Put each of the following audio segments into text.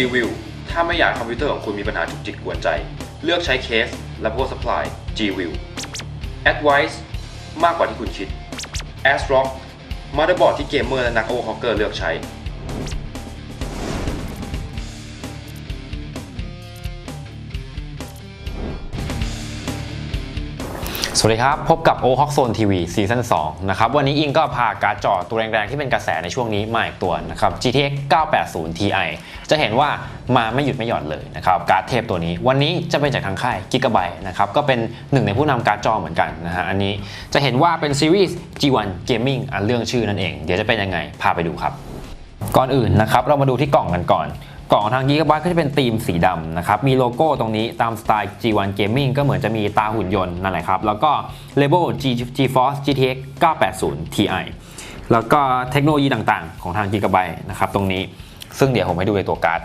G-View ถ้าไม่อยากคอมพิวเตอร์ของคุณมีปัญหาจุกจิกกวนใจ เลือกใช้เคสและ power supply G-View Advice มากกว่าที่คุณคิด ASRock มา t เตอร์บอร์ดที่เกมเมอร์และนักโอเวอร์คอเกอร์เลือกใช้ สวัสดีครับ พบกับ o h o k Zone TV ซีซั่น2นะครับ วันนี้อิงก็พาการ์ดจอตัวแรงๆ ที่เป็นกระแสในช่วงนี้มาอีกตัวนะครับ GTX 980 Ti จะเห็นว่ามาไม่หยุดไม่หย่อนเลยนะครับ การ์ดเทพตัวนี้ วันนี้จะเป็นจากทางค่าย Gigabyte นะครับ ก็เป็นหนึ่งในผู้นำการ์ดจอเหมือนกันนะฮะ อันนี้จะเห็นว่าเป็นซีรีส์ G1 Gaming อันเรื่องชื่อนั่นเอง เดี๋ยวจะเป็นยังไง พาไปดูครับ ก่อนอื่นนะครับ เรามาดูที่กล่องกันก่อน กล่องทาง Gigabyte ก็จะเป็นธีมสีดำนะครับ มีโลโก้ตรงนี้ตามสไตล์ G1 Gaming ก็เหมือนจะมีตาหุ่นยนต์นั่นแหละครับ แล้วก็ Label G GeForce GTX 980 Ti แล้วก็เทคโนโลยีต่างๆ ของทาง Gigabyte นะครับตรงนี้ ซึ่งเดี๋ยวผมให้ดูในตัวการ์ด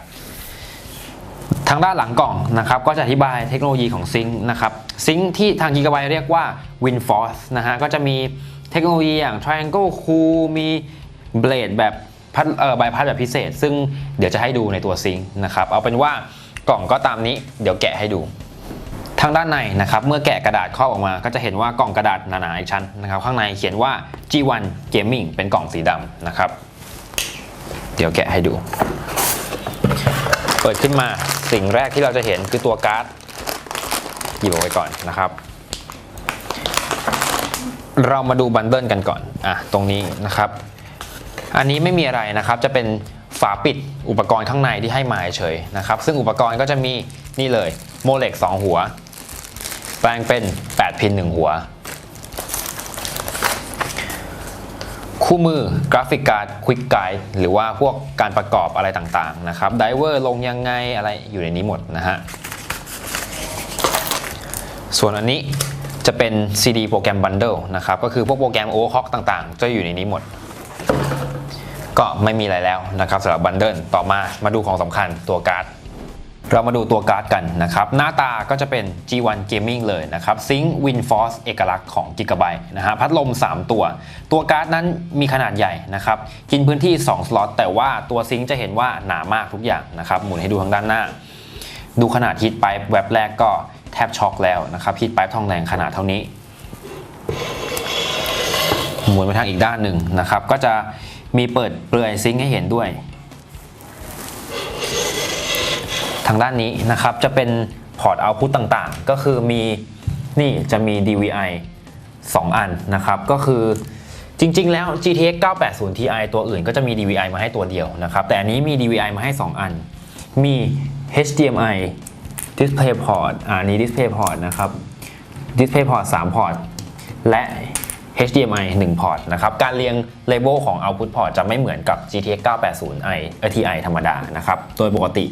ทางด้านหลังกล่องนะครับก็จะอธิบายเทคโนโลยีของซิงค์นะครับซิงค์ที่ทาง Gigabyte เรียกว่า WinForce นะฮะก็จะมีเทคโนโลยีอย่าง Triangle Cool มีเบลดแบบ พัดเอ่อใบพัดแบบพิเศษ ซึ่งเดี๋ยวจะให้ดูในตัวซิงค์นะครับเอาเป็นว่ากล่องก็ตามนี้เดี๋ยวแกะให้ดู ทางด้านในนะครับเมื่อแกะกระดาษครอบออกมา ก็จะเห็นว่ากล่องกระดาษหนาๆอีกชั้นนะครับข้างในเขียนว่า G1 Gaming เป็นกล่องสีดำนะครับ เดี๋ยวแกะให้ดู เปิดขึ้นมาสิ่งแรกที่เราจะเห็นคือตัวการ์ดหยิบออกไปก่อนนะครับ เรามาดูบันเดิลกันก่อนอะตรงนี้นะครับ อันนี้ไม่มีอะไรนะครับจะเป็นฝาปิดอุปกรณ์ข้างในที่ให้มาเฉยนะครับ ซึ่งอุปกรณ์ก็จะมีนี่เลยโมเล็ก2หัว แปลงเป็น 8 พิน 1 หัว คู่มือกราฟิกการ์ดควิกไกด์หรือว่าพวกการประกอบอะไรต่างๆนะครับไดเวอร์ลงยังไงอะไรอยู่ในนี้หมดนะฮะ ส่วนอันนี้จะเป็น CD โปรแกรม Bundle นะครับ ก็คือพวกโปรแกรม Overclock ต่างๆ จะอยู่ในนี้หมด ก็ไม่มีอะไรแล้วนะครับสำหรับ Bundle ต่อมามาดูของสำคัญตัวการ์ดเรามาดูตัวการ์ดกันนะครับ หน้าตาก็จะเป็น G1 Gaming เลยนะครับ Sync WinForce เอกลักษณ์ของ Gigabyte นะฮะพัดลม 3 ตัว ตัวการ์ดนั้นมีขนาดใหญ่นะครับ กินพื้นที่ 2 สล็อตแต่ว่าตัวซิงค์จะเห็นว่าหนามากทุกอย่างนะครับ หมุนให้ดูทางด้านหน้า ดูขนาดฮีทไ p ป์แว็บแรกก็แทบช็อกแล้วนะครับฮีทไ p ป์ทองแดงขนาดเท่านี้ หมุนไปทางอีกด้านหนึ่งนะครับ ก็จะ มีเปิดเปลือยซิงค์ให้เห็นด้วย ทางด้านนี้นะครับจะเป็นพอร์ตเอาพุตต่างๆ ก็คือมีนี่จะมี DVI 2 อันนะครับ ก็คือจริง ๆ แล้ว GTX 980 Ti ตัวอื่นก็จะมี DVI มาให้ตัวเดียวนะครับ แต่อันนี้มี DVI มาให้ 2 อัน มี HDMI DisplayPort อ่านี้ DisplayPort นะครับ DisplayPort 3 พอร์ต และ HDMI 1 พอร์ตนะครับ การเรียง label ของ output port จะไม่เหมือนกับ GTX 980 i เอ TI ธรรมดานะครับ โดยปกติ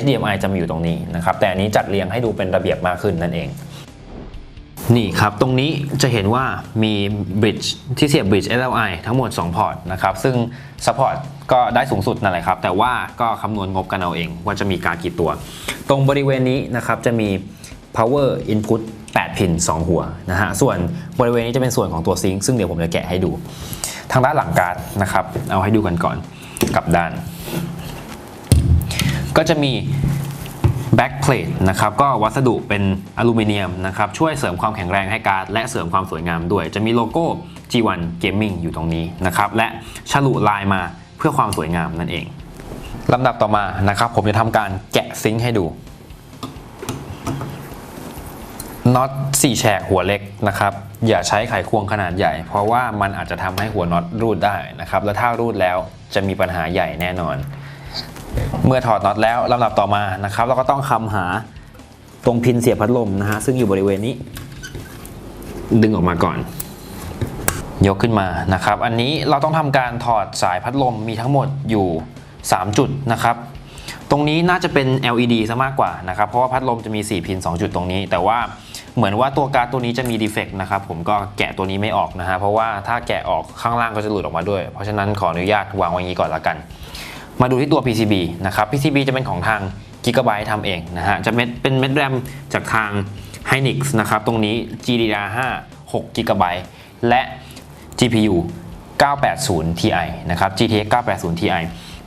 HDMI จะมีอยู่ตรงนี้นะครับ แต่อันนี้จัดเรียงให้ดูเป็นระเบียบมากขึ้นนั่นเอง นี่ครับ ตรงนี้จะเห็นว่ามี bridge ที่เสียบ bridge SLI ทั้งหมด 2 พอร์ตนะครับ ซึ่ง support ก็ได้สูงสุดนั่นแหละครับ แต่ว่าก็คำนวณงบกันเอาเองว่าจะมีการกี่ตัว ตรงบริเวณนี้นะครับจะมี power input 8 พิน 2 หัวนะฮะ ส่วนบริเวณนี้จะเป็นส่วนของตัวซิงค์ซึ่งเดี๋ยวผมจะแกะให้ดู ทางด้านหลังการ์ดนะครับ เอาให้ดูกันก่อนกลับด้าน ก็จะมี back plate นะครับก็วัสดุเป็นอลูมิเนียมนะครับช่วยเสริมความแข็งแรงให้การ์ดและเสริมความสวยงามด้วย จะมีโลโก้ G1 Gaming อยู่ตรงนี้นะครับและฉลุลายมาเพื่อความสวยงามนั่นเองลำดับต่อมานะครับผมจะทำการแกะซิงค์ให้ดู น็อต4แฉกหัวเล็กนะครับอย่าใช้ไขควงขนาดใหญ่ เพราะว่ามันอาจจะทำให้หัวน็อตรูดได้นะครับและถ้ารูดแล้วจะมีปัญหาใหญ่แน่นอน เมื่อถอดน็อตแล้วลำดับต่อมานะครับ เราก็ต้องคำหาตรงพินเสียบพัดลมนะฮะซึ่งอยู่บริเวณนี้ ดึงออกมาก่อน ยกขึ้นมานะครับ อันนี้เราต้องทำการถอดสายพัดลมมีทั้งหมดอยู่ 3 จุดนะครับตรงนี้น่าจะเป็น LED ซะมากกว่านะครับ เพราะว่าพัดลมจะมี 4 พิน 2 จุดตรงนี้ แต่ว่า เหมือนว่าตัวการ์ดตัวนี้จะมีดีเฟกต์นะครับผมก็แกะตัวนี้ไม่ออกนะฮะเพราะว่าถ้าแกะออกข้างล่างก็จะหลุดออกมาด้วย เพราะฉะนั้นขออนุญาตวางไว้อย่างนี้ก่อนละกัน มาดูที่ตัว PCB นะครับ PCB จะเป็นของทาง Gigabyte ทำเองนะฮะจะเม็ดเป็นเม็ดแรมจากทาง Hynix นะครับตรงนี้ GDDR5 6 GB และ GPU 980 Ti นะครับ GTX 980 Ti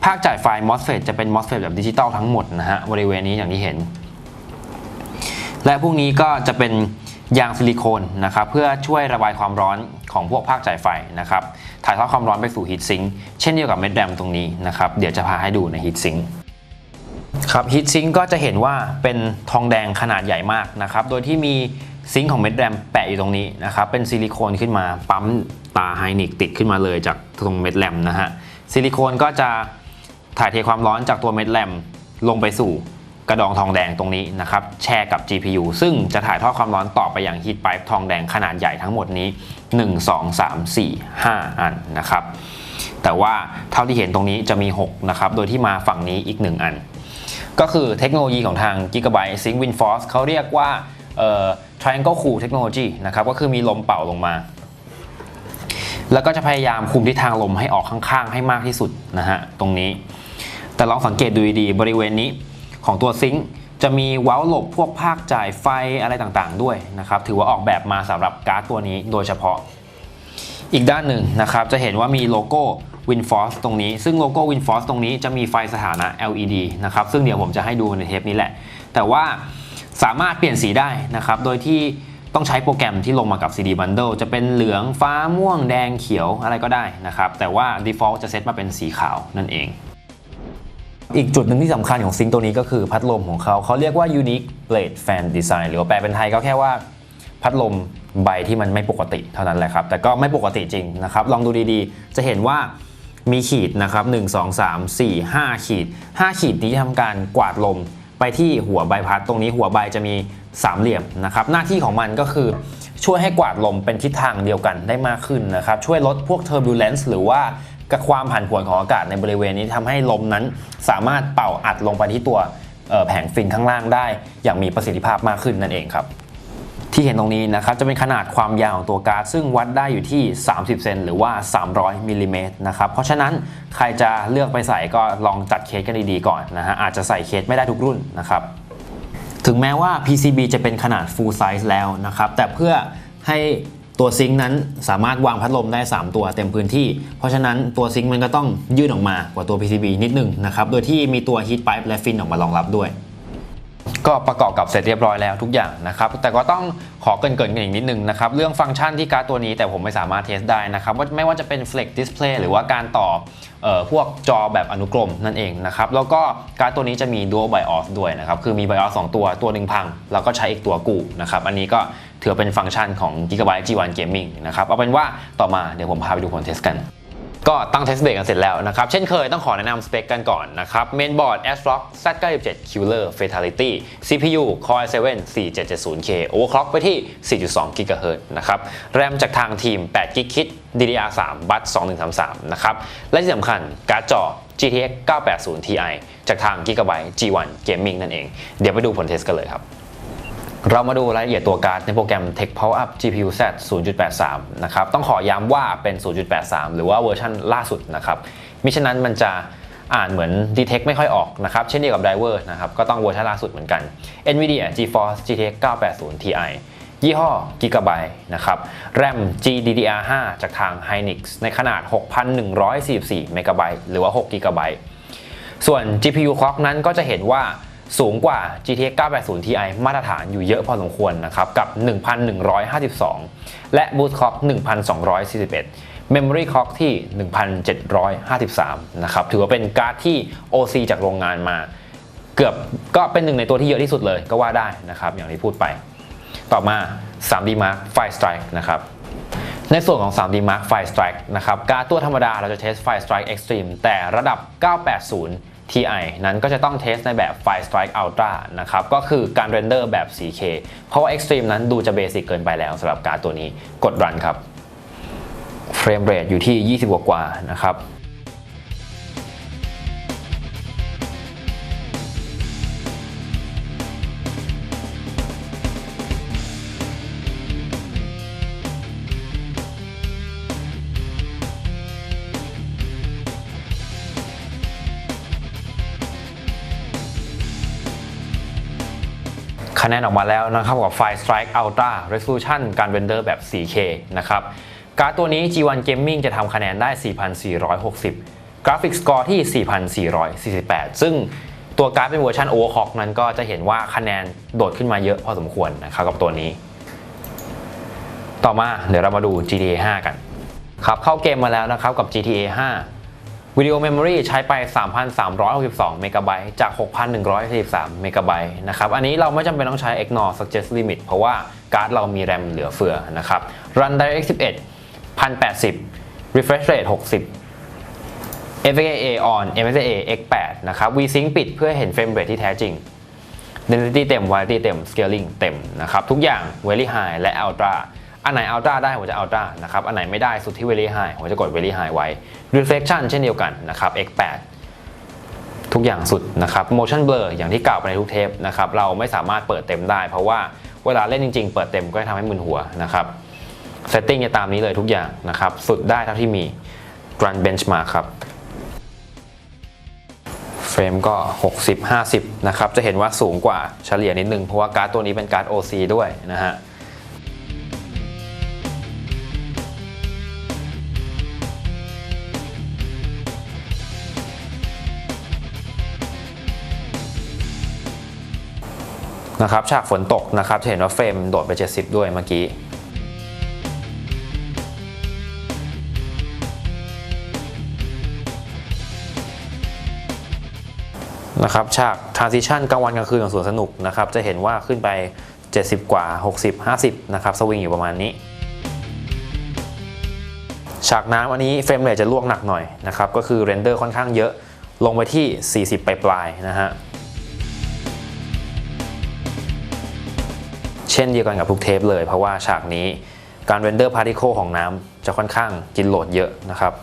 ภาคจ่ายไฟ MOSFET จะเป็น MOSFET แบบดิจิตอลทั้งหมดนะฮะบริเวณนี้อย่างที่เห็น และพวกนี้ก็จะเป็นยางซิลิโคนนะครับเพื่อช่วยระบายความร้อนของพวกภาคจ่ายไฟนะครับถ่ายทอดความร้อนไปสู่ฮีทซิงค์เช่นเดียวกับเม็ดแรมตรงนี้นะครับเดี๋ยวจะพาให้ดูในฮีทซิงค์ครับฮีทซิงค์ก็จะเห็นว่าเป็นทองแดงขนาดใหญ่มากนะครับโดยที่มีซิงค์ของเม็ดแรมแปะอยู่ตรงนี้นะครับเป็นซิลิโคนขึ้นมาปั๊มตาไฮนิกติดขึ้นมาเลยจากตรงเม็ดแรมนะฮะซิลิโคนก็จะถ่ายเทความร้อนจากตัวเม็ดแรมลงไปสู่ ระดองทองแดงตรงนี้นะครับแชร์กับ GPU ซึ่งจะถ่ายทอดความร้อนต่อไปอยังฮีทไ i ป์ทองแดงขนาดใหญ่ทั้งหมดนี้ 1 2 3 4 5 อันนะครับแต่ว่าเท่าที่เห็นตรงนี้จะมี 6 นะครับ โดยที่มาฝั่งนี้อีก 1 อัน ก็คือเทคโนโลยีของทาง Gigabyte Sync WinForce เขาเรียกว่า Triangle Cool Technology นะครับก็คือมีลมเป่าลงมา แล้วก็จะพยายามคุมทิศทางลมให้ออกข้างๆ ให้มากที่สุดนะฮะตรงนี้ แต่ลองสังเกตดูดีๆบริเวณนี้ ของตัวซิงค์จะมีเว้าหลบพวกภาคจ่ายไฟอะไรต่างๆ ด้วยนะครับ ถือว่าออกแบบมาสำหรับการ์ดตัวนี้โดยเฉพาะ อีกด้านหนึ่งนะครับ จะเห็นว่ามีโลโก้ WinForce ตรงนี้ ซึ่งโลโก้ WinForce ตรงนี้จะมีไฟสถานะ LED นะครับ ซึ่งเดี๋ยวผมจะให้ดูในเทปนี้แหละ แต่ว่าสามารถเปลี่ยนสีได้นะครับ โดยที่ต้องใช้โปรแกรมที่ลงมากับ CD Bundle จะเป็นเหลืองฟ้าม่วงแดงเขียวอะไรก็ได้นะครับ แต่ว่า default จะเซตมาเป็นสีขาวนั่นเอง อีกจุดหนึ่งที่สำคัญของซิงค์ตัวนี้ก็คือพัดลมของเขาเขาเรียกว่า unique blade fan design หรือแปลเป็นไทยก็แค่ว่าพัดลมใบที่มันไม่ปกติเท่านั้นแหละครับ แต่ก็ไม่ปกติจริงนะครับ ลองดูดีๆ จะเห็นว่ามีขีดนะครับ 1 2 3 4 5 ขีด 5 ขีดนี้ทำการกวาดลมไปที่หัวใบพัดตรงนี้หัวใบจะมีสามเหลี่ยมนะครับ หน้าที่ของมันก็คือช่วยให้กวาดลมเป็นทิศทางเดียวกันได้มากขึ้นนะครับ ช่วยลดพวก turbulence หรือว่า กับความผันผวนของอากาศในบริเวณนี้ทำให้ลมนั้นสามารถเป่าอัดลงไปที่ตัวแผงฟินข้างล่างได้ อย่างมีประสิทธิภาพมากขึ้นนั่นเองครับที่เห็นตรงนี้นะครับจะเป็นขนาดความยาวของตัวการ์ดซึ่งวัดได้อยู่ที่ 30 เซนหรือว่า 300มิลลิเมตรนะครับเพราะฉะนั้นใครจะเลือกไปใส่ก็ลองจัดเคสกันดีๆก่อนนะฮะอาจจะใส่เคสไม่ได้ทุกรุ่นนะครับถึงแม้ว่า PCB จะเป็นขนาด full size แล้วนะครับแต่เพื่อให้ ตัวซิงค์นั้นสามารถวางพัดลมได้ 3 ตัวเต็มพื้นที่ เพราะฉะนั้นตัวซิงค์มันก็ต้องยืดออกมากว่าตัว PCB นิดหนึงนะครับ โดยที่มีตัว heat pipe และฟินออกมารองรับด้วย ก็ประกอบกับเสร็จเรียบร้อยแล้วทุกอย่างนะครับ แต่ก็ต้องขอเกรินๆกันอีกนิดนึงนะครับ เรื่องฟังก์ชันที่การ์ดตัวนี้แต่ผมไม่สามารถเทสได้นะครับว่าไม่ว่าจะเป็น flex display หรือว่าการต่อออพวกจอแบบอนุกรมนั่นเองนะครับ แล้วก็การ์ดตัวนี้จะมี dual BIOS ด้วยนะครับ คือมี BIOS 2 ตัวตัวหนึ่งพัง แล้วก็ใช้อีกตัวกูนะครับ อันนี้ก็ ถือเป็นฟังก์ชันของ Gigabyte G1 Gaming นะครับ เอาเป็นว่าต่อมาเดี๋ยวผมพาไปดูผลเทสกันก็ตั้งเทสเบรกกันเสร็จแล้วนะครับ เช่นเคยต้องขอแนะนำสเปคกันก่อนนะครับเมนบอร์ด ASRock Z97 Killer Fatality CPU Core i7 4770K overclock ไปที่ 4.2 GHz นะครับแรมจากทางทีม8 g b kit DDR3 บัส2133 นะครับ และที่สำคัญการ์ดจอ GTX 980 Ti จากทาง Gigabyte G1 Gaming นั่นเอง เดี๋ยวไปดูผลเทสกันเลยครับ เรามาดูรายละเอียดตัวการ์ดในโปรแกรม Tech Power Up GPU Z 0.83 นะครับ ต้องขอย้ำว่าเป็น 0.83 หรือว่าเวอร์ชันล่าสุดนะครับ มิฉะนั้นมันจะอ่านเหมือน Detect ไม่ค่อยออกนะครับ เช่นเดียวกับ Driver นะครับ ก็ต้องเวอร์ชันล่าสุดเหมือนกัน NVIDIA GeForce GTX 980 Ti ยี่ห้อ Gigabyte นะครับ RAM GDDR5 จากทาง Hynix ในขนาด 6,144 MB หรือว่า 6 GB ส่วน GPU clock นั้นก็จะเห็นว่า สูงกว่า GTX 980 Ti มาตรฐานอยู่เยอะพอสมควรนะครับ กับ 1,152 และ Boost Clock 1,241 Memory Clock ที่ 1,753 นะครับ ถือว่าเป็นการ์ดที่ OC จากโรงงานมา เกือบก็เป็นหนึ่งในตัวที่เยอะที่สุดเลยก็ว่าได้นะครับ อย่างที่พูดไป ต่อมา 3D Mark Fire Strike นะครับในส่วนของ 3D Mark Fire Strike นะครับ การดตัวธรรมดาเราจะเทส Fire Strike Extreme แต่ระดับ 980 Ti นั้นก็จะต้องเทสในแบบ Fire Strike Ultra นะครับก็คือการเรนเดอร์แบบ 4K เพราะว่า Extreme นั้นดูจะเบสิกเกินไปแล้วสำหรับการตัวนี้กดรันครับเฟรมเรทอยู่ที่ 20 กว่านะครับ คะแนนออกมาแล้วนะครับกับ Fire Strike Ultra Resolution การเรนเดอร์แบบ 4K นะครับการ์ดตัวนี้ G1 Gaming จะทำคะแนนได้ 4,460 กราฟิกสกอร์ที่ 4,448 ซึ่งตัวการ์ดเป็นเวอร์ชัน Overclock นั้นก็จะเห็นว่าคะแนนโดดขึ้นมาเยอะพอสมควรนะครับกับตัวนี้ ต่อมาเดี๋ยวเรามาดู GTA 5 กันครับเข้าเกมมาแล้วนะครับกับ GTA 5 วิดีโอเมมโมรีใช้ไป 3,362เมกะไบต์จาก 6,143เมกะไบต์นะครับ อันนี้เราไม่จำเป็นต้องใช้ ignore suggest limit เพราะว่าการ์ดเรามีแรมเหลือเฟือนะครับ Run DirectX 11 1080 refresh rate 60 FAA on MSA X8 นะครับ VSync ปิดเพื่อเห็นเฟรมเรทที่แท้จริง density เต็ม variety เต็ม scaling เต็มนะครับ ทุกอย่าง very high และ ultra อันไหน ultra ได้ผมจะ ultra นะครับอันไหนไม่ได้สุดที่ very high ผมจะกด very high ไว้ reflection เช่นเดียวกันนะครับ X8 ทุกอย่างสุดนะครับ motion blur อย่างที่กล่าวไปในทุกเทปนะครับเราไม่สามารถเปิดเต็มได้ เพราะว่าเวลาเล่นจริง ๆ เปิดเต็มก็จะทำให้มึนหัวนะครับ setting จะตามนี้เลยทุกอย่างนะครับสุดได้เท่าที่มี run benchmark ครับเฟรมก็ 60 50 นะครับ จะเห็นว่าสูงกว่าเฉลี่ยนิดนึง เพราะว่าการ์ดตัวนี้เป็นการ์ด OC ด้วยนะฮะ นะครับฉากฝนตกนะครับจะเห็นว่าเฟรมโดดไป 70 ด้วยเมื่อกี้นะครับฉาก transition กลางวันกลางคืนของสวนสนุกนะครับจะเห็นว่าขึ้นไป 70 กว่า 60 50 นะครับสวิงอยู่ประมาณนี้ ฉากน้ำอันนี้เฟรมเรทจะลวกหนักหน่อยนะครับก็คือเรนเดอร์ค่อนข้างเยอะลงไปที่ 40 ปลายๆนะฮะ เช่นเดียวกันกับทุกเทปเลย เพราะว่าฉากนี้การเรนเดอร์พาร์ติเคิลของน้ำจะค่อนข้างกินโหลดเยอะนะครับ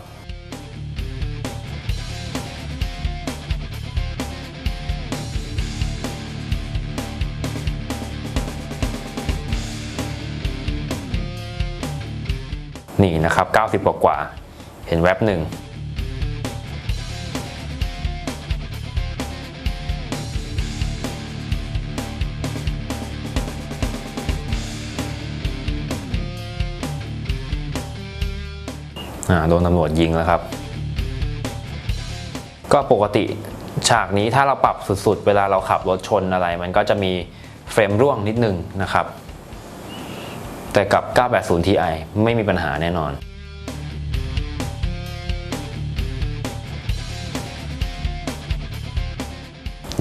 นี่นะครับ 90 กว่ากว่าเห็นแว็บหนึ่ง โดนตำรวจยิงแล้วครับ ก็ปกติฉากนี้ถ้าเราปรับสุดๆ เวลาเราขับรถชนอะไร มันก็จะมีเฟรมร่วงนิดนึงนะครับ แต่กับ 980 Ti ไม่มีปัญหาแน่นอน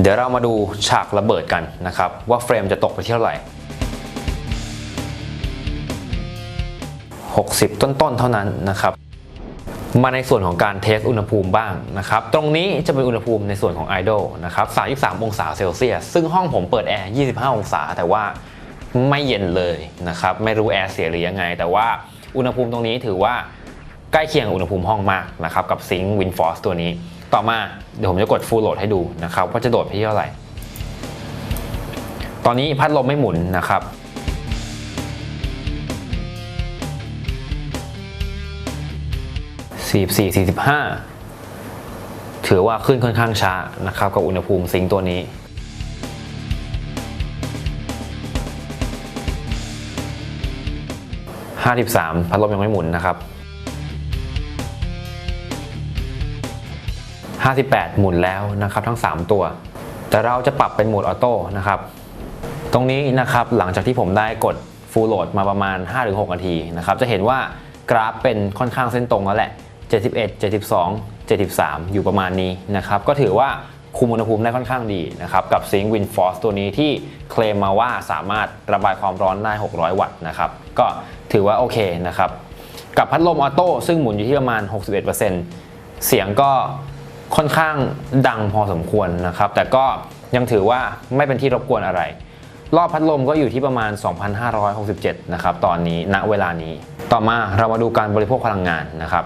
เดี๋ยวเรามาดูฉากระเบิดกันนะครับ ว่าเฟรมจะตกไปเท่าไหร่ 60 ต้นๆ เท่านั้นนะครับ มาในส่วนของการเทสอุณหภูมิบ้างนะครับ ตรงนี้จะเป็นอุณหภูมิในส่วนของ Idle นะครับ 33 องศาเซลเซียส ซึ่งห้องผมเปิดแอร์ 25 องศา แต่ว่าไม่เย็นเลยนะครับ ไม่รู้แอร์เสียหรือยังไง แต่ว่าอุณหภูมิตรงนี้ถือว่าใกล้เคียงอุณหภูมิห้องมากนะครับ กับซิงค์ WindForce ตัวนี้ ต่อมาเดี๋ยวผมจะกด Full Load ให้ดูนะครับว่าจะโดดไปที่เท่าไหร่ ตอนนี้พัดลมไม่หมุนนะครับ 44 45 ถือว่าขึ้นค่อนข้างช้านะครับกับอุณหภูมิซิงตัวนี้53พัดลมยังไม่หมุนนะครับ58หมุนแล้วนะครับทั้ง3ตัว แต่เราจะปรับเป็นโหมดออโต้นะครับ ตรงนี้นะครับหลังจากที่ผมได้กด Full Load มาประมาณ 5-6 นาทีนะครับ จะเห็นว่ากราฟเป็นค่อนข้างเส้นตรงแล้วแหละ 71 72 73 อยู่ประมาณนี้นะครับ ก็ถือว่าคุมอุณหภูมิได้ค่อนข้างดีนะครับ กับ Sync WindForce ตัวนี้ที่เคลมมาว่าสามารถระบายความร้อนได้ 600 วัตต์นะครับ ก็ถือว่าโอเคนะครับ กับพัดลมออโต้ซึ่งหมุนอยู่ที่ประมาณ 61%เสียงก็ค่อนข้างดังพอสมควรนะครับ แต่ก็ยังถือว่าไม่เป็นที่รบกวนอะไร รอบพัดลมก็อยู่ที่ประมาณ 2,567 นะครับ ตอนนี้ณเวลานี้ ต่อมาเรามาดูการบริโภคพลังงานนะครับ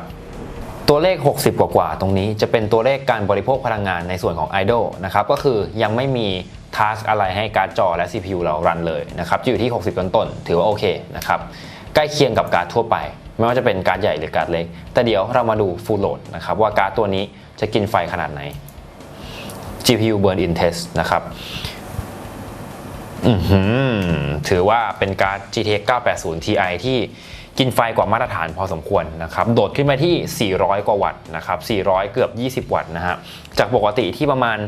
ตัวเลข 60กว่ากว่าๆตรงนี้จะเป็นตัวเลขการบริโภคพลังงานในส่วนของ Idle นะครับก็คือยังไม่มีทัสอะไรให้การ์ดจอและ CPU เรารันเลยนะครับอยู่ที่ 60 ต้นๆถือว่าโอเคนะครับใกล้เคียงกับการ์ดทั่วไป ไม่ว่าจะเป็นการ์ดใหญ่หรือการ์ดเล็ก แต่เดี๋ยวเรามาดู Full Load นะครับว่าการ์ดตัวนี้จะกินไฟขนาดไหน GPU Burn In Test นะครับอือหือถือว่าเป็นการ์ด GTX 980 Ti ที่ กินไฟกว่ามาตรฐานพอสมควรนะครับโดดขึ้นไปที่ 400 กว่าวัตต์นะครับ 400 เกือบ 20 วัตต์นะฮะจากปกติที่ประมาณ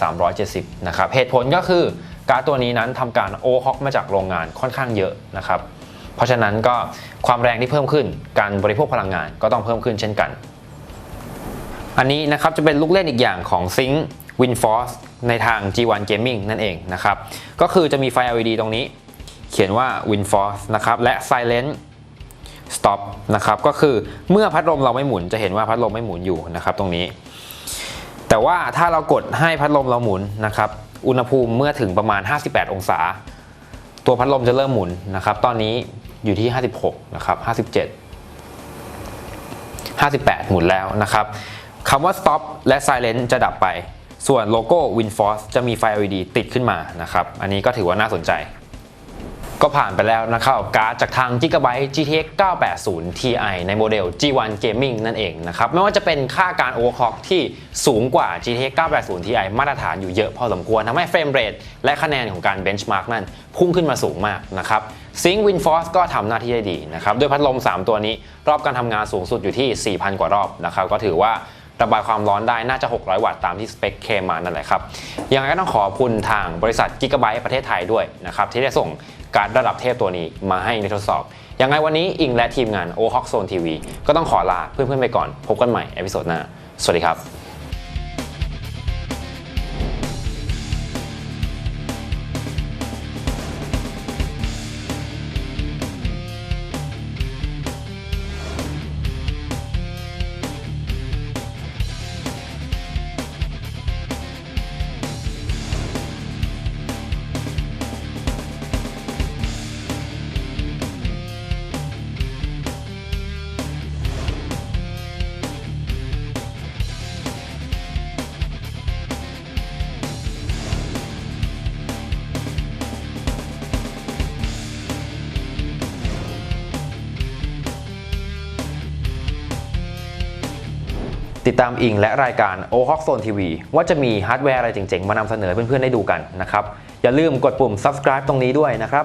360-370 นะครับเหตุผลก็คือการ์ดตัวนี้นั้นทำการโอฮอกมาจากโรงงานค่อนข้างเยอะนะครับเพราะฉะนั้นก็ความแรงที่เพิ่มขึ้นการบริโภคพลังงานก็ต้องเพิ่มขึ้นเช่นกัน อันนี้นะครับจะเป็นลูกเล่นอีกอย่างของ Sync WinForce ในทาง G1 Gaming นั่นเองนะครับก็คือจะมีไฟ LED ตรงนี้ เขียนว่า WinForce นะครับ และ Silent Stop นะครับ ก็คือเมื่อพัดลมเราไม่หมุนจะเห็นว่าพัดลมไม่หมุนอยู่นะครับตรงนี้ แต่ว่าถ้าเรากดให้พัดลมเราหมุนนะครับ อุณหภูมิเมื่อถึงประมาณ 58 องศา ตัวพัดลมจะเริ่มหมุนนะครับ ตอนนี้อยู่ที่ 56 นะครับ 57 58 หมุนแล้วนะครับคำว่า stop และ silent จะดับไป ส่วนโลโก้ WinForce จะมีไฟ LED ติดขึ้นมานะครับ อันนี้ก็ถือว่าน่าสนใจ ก็ผ่านไปแล้วนะครับกับการ์ดจากทาง Gigabyte GTX 980 Ti ในโมเดล G1 Gaming นั่นเองนะครับไม่ว่าจะเป็นค่าการ overclock ที่สูงกว่า GTX 980 Ti มาตรฐานอยู่เยอะพอสมควรทำให้เฟรมเรทและคะแนนของการ benchmark นั้นพุ่งขึ้นมาสูงมากนะครับ Sync WinForce ก็ทำหน้าที่ได้ดีนะครับด้วยพัดลม 3 ตัวนี้ รอบการทำงานสูงสุดอยู่ที่ 4,000 กว่ารอบนะครับก็ถือว่าระบายความร้อนได้น่าจะ 600 วัตต์ตามที่สเปคเคมมานั่นแหละครับยังไงก็ต้องขอบคุณทางบริษัท Gigabyte ประเทศไทยด้วยนะครับที่ได้ส่ง การระดับเทพตัวนี้มาให้ในทดสอบยังไงวันนี้อิงและทีมงาน o h o k Zone TV ก็ต้องขอลาเพื่อนๆไปก่อน พบกันใหม่เอพิโซดหน้า สวัสดีครับ ติดตามอิงและรายการ o h o k Zone TV ว่าจะมีฮาร์ดแวร์อะไรเจ๋งๆ มานำเสนอเพื่อนๆได้ดูกันนะครับ อย่าลืมกดปุ่ม subscribe ตรงนี้ด้วยนะครับ